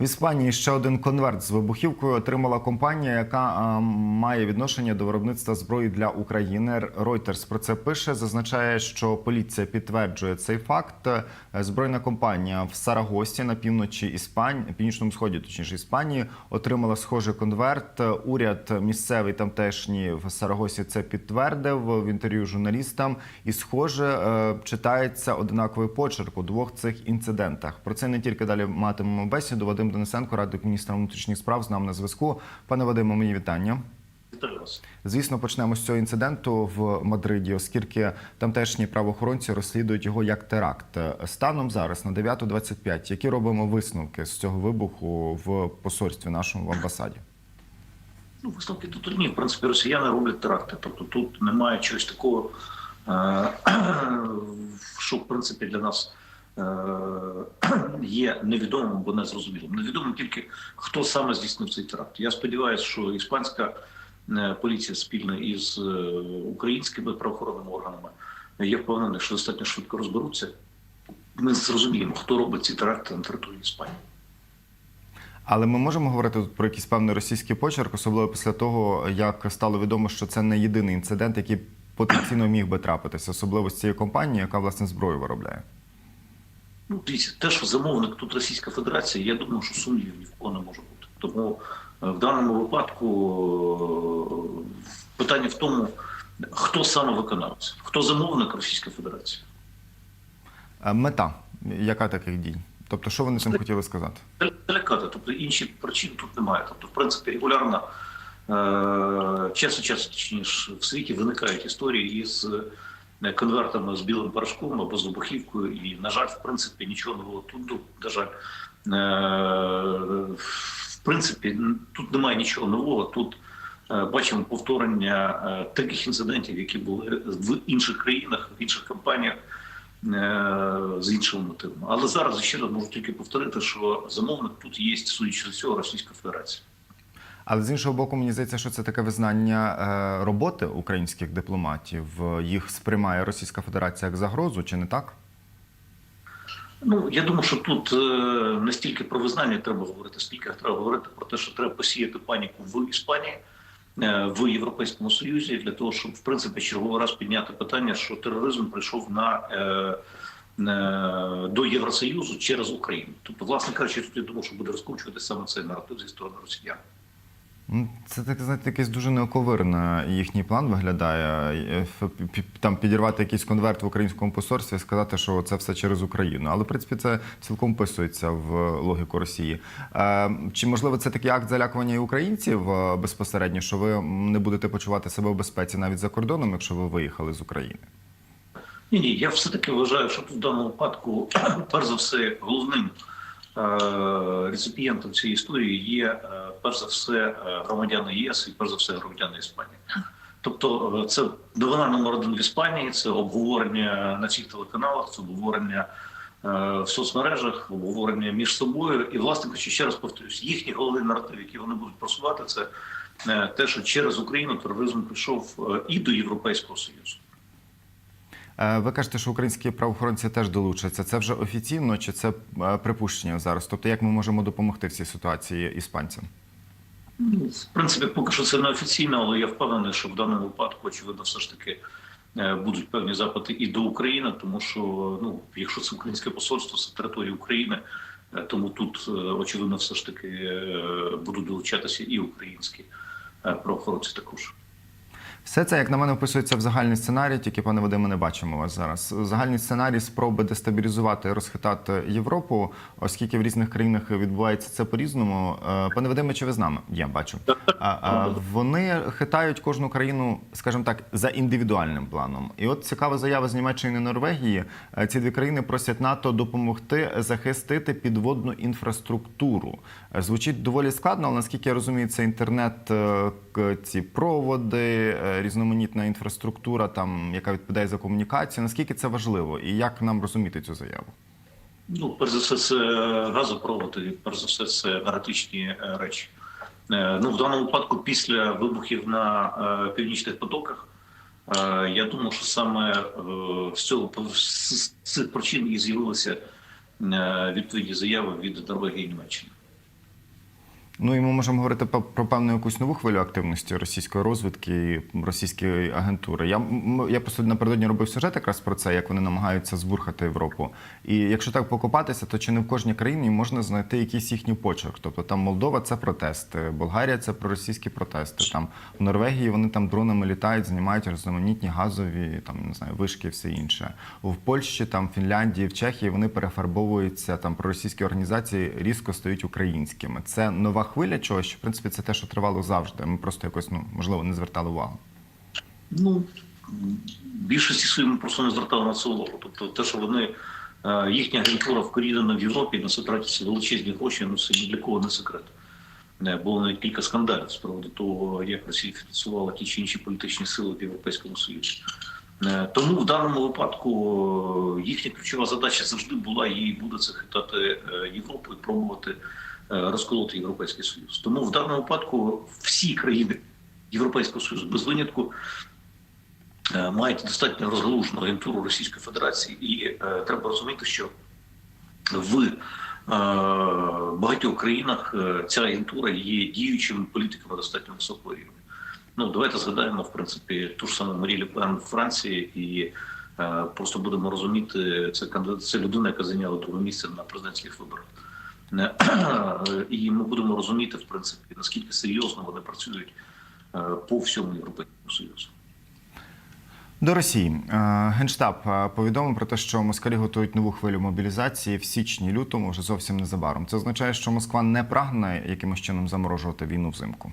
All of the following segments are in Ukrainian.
В Іспанії ще один конверт з вибухівкою отримала компанія, яка має відношення до виробництва зброї для України. Reuters про це пише. Зазначає, що поліція підтверджує цей факт. Е, Збройна компанія в Сарагосі на півночі Іспанії, північному сході, точніше Іспанії, отримала схожий конверт. Уряд місцевий тамтешній в Сарагосі це підтвердив в інтерв'ю журналістам. І схоже е, читається однаковий почерк у двох цих інцидентах. Про це не тільки далі матимемо бесіду. Вадим Денисенко, радник міністра внутрішніх справ, з нами на зв'язку. Пане Вадиме, мої вітання. Звісно, почнемо з цього інциденту в Мадриді, оскільки тамтешні правоохоронці розслідують його як теракт. Станом зараз на 9.25, які робимо висновки з цього вибуху в посольстві нашому в амбасаді? Ну, висновки тут одні. В принципі, росіяни роблять теракти. Тобто тут немає чогось такого, е, що в принципі для нас є невідомим або незрозумілим. Невідомо тільки хто саме здійснив цей теракт. Я сподіваюся, що іспанська е, поліція спільно із е, українськими правоохоронними органами. Я впевнений, що достатньо швидко розберуться. Ми зрозуміємо, хто робить ці теракти на території Іспанії. Але ми можемо говорити про якийсь певний російський почерк, особливо після того, як стало відомо, що це не єдиний інцидент, який потенційно міг би трапитися, особливо з цією компанією, яка власне зброю виробляє. Ну, дивіться, те, що замовник тут Російська Федерація, я думаю, що сумнівів ні в кого не може бути. Тому е, в даному випадку е, питання в тому, хто саме виконавець, хто замовник Російської Федерації. Е, Мета яка таких дій? Тобто, що вони цим хотіли сказати? Далекати, тобто інші причин тут немає. Тобто, в принципі, регулярно час від часу, точніше, в світі виникають історії із конвертами з білим порошком або з вибухівкою. І, на жаль, в принципі, нічого не було тут. ну, На жаль, е, в принципі, тут немає нічого нового. Тут е, бачимо повторення е, таких інцидентів, які були в інших країнах, в інших компаніях е, з іншими мотивами. Але зараз ще раз можу тільки повторити, що замовник тут є, судячи з цього, Російська Федерація. Але з іншого боку, мені здається, що це таке визнання е, роботи українських дипломатів. Їх сприймає Російська Федерація як загрозу, чи не так? Ну я думаю, що тут е, не стільки про визнання треба говорити, скільки треба говорити про те, що треба посіяти паніку в Іспанії, е, в Європейському Союзі для того, щоб в принципі черговий раз підняти питання, що тероризм прийшов на до Євросоюзу через Україну. Тобто, власне кажучи, тут я думаю, що буде розкручувати саме цей наратив зі сторони росіян. Ну, Це так знаєте, якийсь дуже неоковирно їхній план виглядає. Е, Там підірвати якийсь конверт в українському посольстві і сказати, що це все через Україну. Але в принципі це цілком вписується в логіку Росії. Е, Чи можливо це такий акт залякування і українців е, безпосередньо, що ви не будете почувати себе в безпеці навіть за кордоном, якщо ви виїхали з України? Ні, ні, я все таки вважаю, що тут в даному випадку, перш за все, головним е, реципієнтом цієї історії є е, перш за все е, громадяни єС і перш за все громадяни Іспанії. Тобто, е, це новина номер один в Іспанії, це обговорення на всіх телеканалах, це обговорення е, в соцмережах, обговорення між собою. І, власне кажучи, ще раз повторюсь, їхній головний наратив, який вони будуть просувати, це е, те, що через Україну тероризм прийшов е, і до Європейського Союзу. Е, Ви кажете, що українські правоохоронці теж долучаться. Це вже офіційно чи це е, припущення зараз? Тобто, як ми можемо допомогти в цій ситуації іспанцям? В принципі, поки що це не офіційно, але я впевнений, що в даному випадку, очевидно, все ж таки е, будуть певні запити і до України, тому що ну, якщо це українське посольство, це територія України, тому тут очевидно, все ж таки будуть долучатися і українські правоохоронці також. Все це, як на мене, вписується в загальний сценарій, тільки пане Вадиме, не бачимо вас зараз. Загальний сценарій спроби дестабілізувати, розхитати Європу, оскільки в різних країнах відбувається це по-різному. Е, Пане Вадиме, чи ви з нами? Я бачу. Вони хитають кожну країну, скажімо так, за індивідуальним планом. І от цікава заява з Німеччини і Норвегії. Е, Ці дві країни просять НАТО допомогти захистити підводну інфраструктуру. Е, Звучить доволі складно, але наскільки я розумію, це інтернет, ці проводи, різноманітна інфраструктура, там яка відповідає за комунікацію. Наскільки це важливо, і як нам розуміти цю заяву? Ну, перш за все, це газопроводи, перш за все, це енергетичні е, речі. Е, Ну, в даному випадку, після вибухів на е, північних потоках, я думаю, що саме з цього з цих причин і з'явилися відповідні заяви від Норвегії і Німеччини. Ну і ми можемо говорити про певну якусь нову хвилю активності російської розвідки, російської агентури. Я, я просто напередодні робив сюжет якраз про це, як вони намагаються збурхати Європу. І якщо так покопатися, то чи не в кожній країні можна знайти якийсь їхній почерк? Тобто там Молдова це протести, Болгарія це проросійські протести. Там в Норвегії вони там дронами літають, знімають різноманітні газові, там не знаю, вишки, і все інше. В Польщі, там Фінляндії, в Чехії вони перефарбовуються там проросійські організації різко стають українськими. Це нова хвиля чогось, що в принципі це те, що тривало завжди. Ми просто якось ну можливо не звертали увагу. Ну, більшості своїм просто не звертали на це увагу. Тобто те, що вони е, їхня агентура вкорінена в Європі, на це тратяться величезні гроші, ну це ні для кого не секрет. Е, Було навіть кілька скандалів з приводу того, як Росія фінансувала ті чи інші політичні сили в Європейському Союзі. Е, Тому в даному випадку їхня ключова задача завжди була і буде це хитати Європу і пробувати розколоти Європейський Союз. Тому в даному випадку всі країни Європейського Союзу без винятку е, мають достатньо розгалужену агентуру Російської Федерації, і е, треба розуміти, що в е, багатьох країнах е, ця агентура є діючими політиками достатньо високого рівня. Ну давайте згадаємо в принципі ту ж саму Марі Ле Пен в Франції, і е, просто будемо розуміти, це це людина, яка зайняла друге місце на президентських виборах. І ми будемо розуміти, в принципі, наскільки серйозно вони працюють е, по всьому Європейському Союзу. До Росії Е, генштаб е, повідомив про те, що москалі готують нову хвилю мобілізації в січні, лютому, вже зовсім незабаром. Це означає, що Москва не прагне якимось чином заморожувати війну взимку.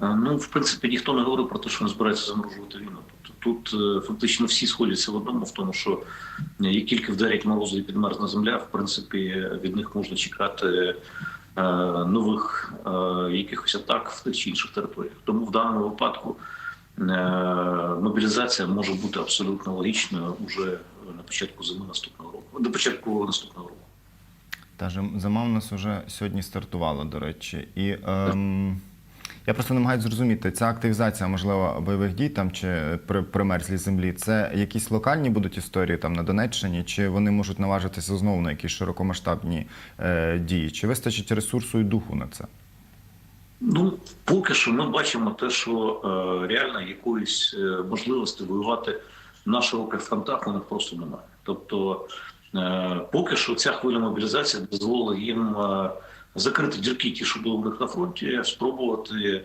Ну, в принципі, ніхто не говорив про те, що не збирається заморожувати війну. Тобто тут е, фактично всі сходяться в одному, в тому, що е, як тільки вдарять морозу і підмерзне земля, в принципі, від них можна чекати е, нових якихось атак в тих чи інших територіях. Тому в даному випадку мобілізація може бути абсолютно логічною уже на початку зими наступного року, до початку наступного року. Та ж зима у нас вже сьогодні стартувала, до речі. І ем, я просто намагаюся зрозуміти, ця активізація, можливо, бойових дій там чи при примерзлій землі, це якісь локальні будуть історії там на Донеччині, чи вони можуть наважитися знову на якісь широкомасштабні е, дії? Чи вистачить ресурсу і духу на це? Ну, поки що ми бачимо те, що е, реально якоїсь е, можливості воювати на широких фронтах них просто немає. Тобто, е, поки що ця хвиля мобілізації дозволила їм е, закрити дірки, ті, що були в них на фронті, спробувати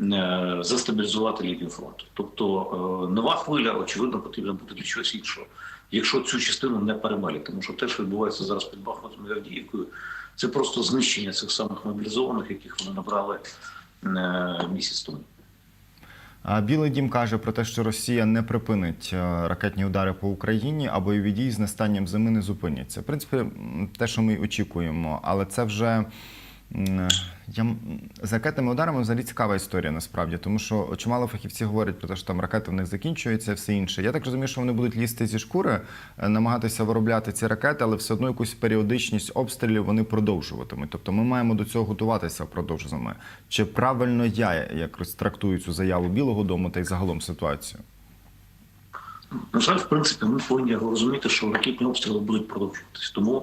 е, застабілізувати лінію фронту. Тобто, е, нова хвиля, очевидно, потрібна буде для чогось іншого, якщо цю частину не перемалі. Тому що те, що відбувається зараз під Бахмутом і Авдіївкою, це просто знищення цих самих мобілізованих, яких вони набрали е, місяць тому. Білий дім каже про те, що Росія не припинить е, ракетні удари по Україні, а бойові дії з настанням зими не зупиняться. В принципі, те, що ми очікуємо, але це вже я, з ракетними ударами взагалі цікава історія насправді, тому що чимало фахівці говорять про те, що там ракети в них закінчуються, все інше. Я так розумію, що вони будуть лізти зі шкури, е, намагатися виробляти ці ракети, але все одно якусь періодичність обстрілів вони продовжуватимуть. Тобто ми маємо до цього готуватися впродовж зими. Чи правильно я якось трактую цю заяву Білого Дому та й загалом ситуацію? На жаль, в принципі, ми повинні розуміти, що ракетні обстріли будуть продовжуватись. Тому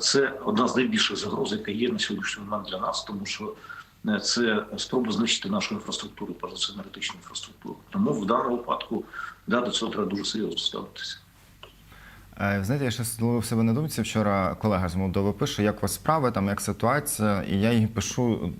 це одна з найбільших загроз, яка є на сьогоднішній момент для нас, тому що е, це спроба знищити нашу інфраструктуру, енергетичну інфраструктуру. Тому в даному випадку да, до цього треба дуже серйозно ставитися. Е, Знаєте, я ще зловив себе на думці. Вчора колега з Молдови пише, як у вас справи, там як ситуація, і я їй пишу,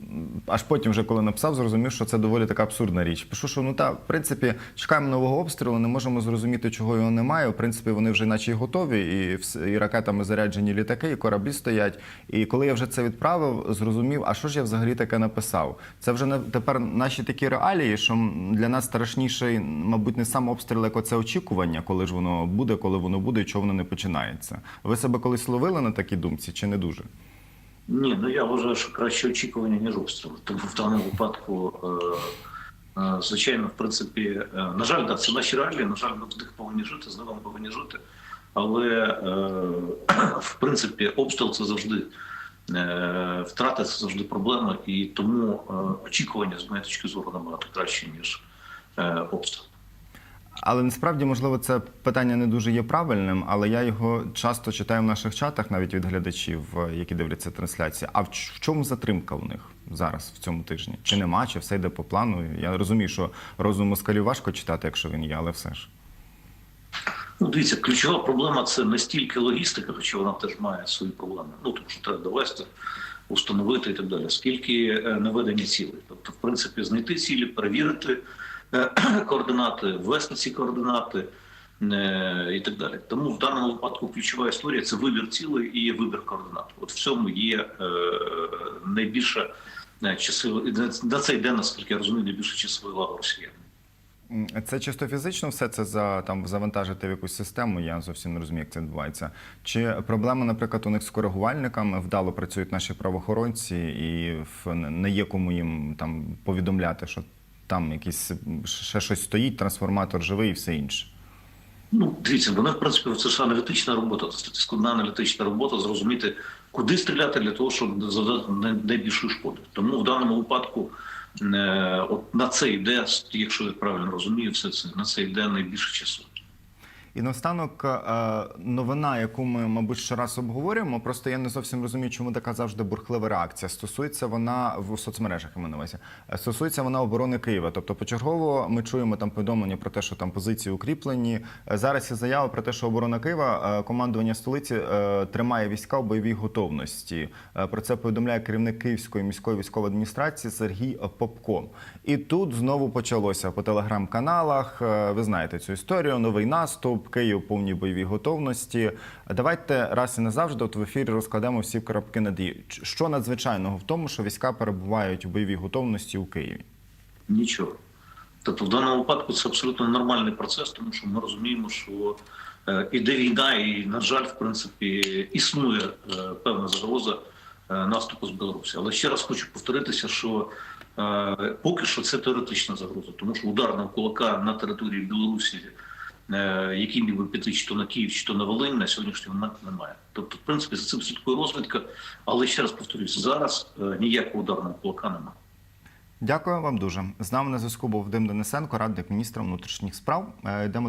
аж потім, вже коли написав, зрозумів, що це доволі така абсурдна річ. Пишу, що ну та в принципі чекаємо нового обстрілу, не можемо зрозуміти, чого його немає. В принципі, вони вже наче й готові, і, і ракетами заряджені літаки, і кораблі стоять. І коли я вже це відправив, зрозумів, а що ж я взагалі таке написав? Це вже не тепер наші такі реалії, що для нас страшніший, мабуть, не сам обстріл, як оце очікування, коли ж воно буде, коли воно буде, і чого воно не починається. Ви себе колись ловили на такій думці, чи не дуже? Ні, ну я вважаю, що краще очікування, ніж обстріли. Тому в даному випадку, е, е, звичайно, в принципі, е, на жаль, да, це наші реалії, на жаль, ми в них повинні жити, з ними повинні жити. Але в принципі, обстріл це завжди втрати, це завжди проблема, і тому очікування з моєї точки зору набагато краще, ніж обстріл. Але насправді, можливо, це питання не дуже є правильним, але я його часто читаю в наших чатах, навіть від глядачів, е, які дивляться трансляції. А в чому затримка у них зараз в цьому тижні? Чи нема, чи все йде по плану? Я розумію, що розум москалів важко читати, якщо він є, але все ж. Ну, дивіться, ключова проблема це не стільки логістика, хоча вона теж має свої проблеми. Ну тому що треба довести, установити і так далі. Скільки е, наведення цілей. Тобто, в принципі, знайти цілі, перевірити координати, ввести ці координати е, і так далі. Тому в даному випадку ключова історія це вибір цілей і вибір координат. От в цьому є е, найбільша е, часова на це йде, наскільки я розумію, найбільша часова увага росіян. Це чисто фізично все це за там завантажити в якусь систему. Я зовсім не розумію, як це відбувається. Чи проблема, наприклад, у них з коригувальниками вдало працюють наші правоохоронці, і в- не є кому їм там повідомляти, що там якісь ще щось стоїть, трансформатор живий і все інше. Ну, дивіться, вона, в принципі, це ж аналітична робота, це складна аналітична робота, зрозуміти, куди стріляти для того, щоб завдати найбільшу шкоди. Тому в даному випадку е, от на це йде, якщо я правильно розумію, все це на це йде найбільше часу. І наостанок е, новина, яку ми, мабуть, ще раз обговорюємо. Просто я не зовсім розумію, чому така завжди бурхлива реакція. Стосується вона в соцмережах, я на увазі. Е, Стосується вона оборони Києва. Тобто, почергово ми чуємо там повідомлення про те, що там позиції укріплені. Е, Зараз є заява про те, що оборона Києва, командування столиці тримає війська у бойовій готовності. Про це повідомляє керівник Київської міської військової адміністрації Сергій Попко. І тут знову почалося по телеграм-каналах. Ви знаєте цю історію. Новий наступ, Київ у повній бойовій готовності. Давайте раз і назавжди от в ефірі розкладемо всі крапки над «і». Що надзвичайного в тому, що війська перебувають у бойовій готовності у Києві? Нічого. Тобто, в даному випадку це абсолютно нормальний процес, тому що ми розуміємо, що е, іде війна, і, на жаль, в принципі, існує е, певна загроза е, наступу з Білорусі. Але ще раз хочу повторитися, що поки що це теоретична загроза, тому що ударного кулака на території Білорусі, який міг би піти чи то на Київ, чи то на Волинь, на сьогоднішній момент немає. Тобто, в принципі, за цим слідкує розвідка, але ще раз повторюсь, зараз е, ніякого ударного кулака немає. Дякую вам дуже. З нами на зв'язку був Дим Денисенко, радник міністра внутрішніх справ. Е, Йдемо далі.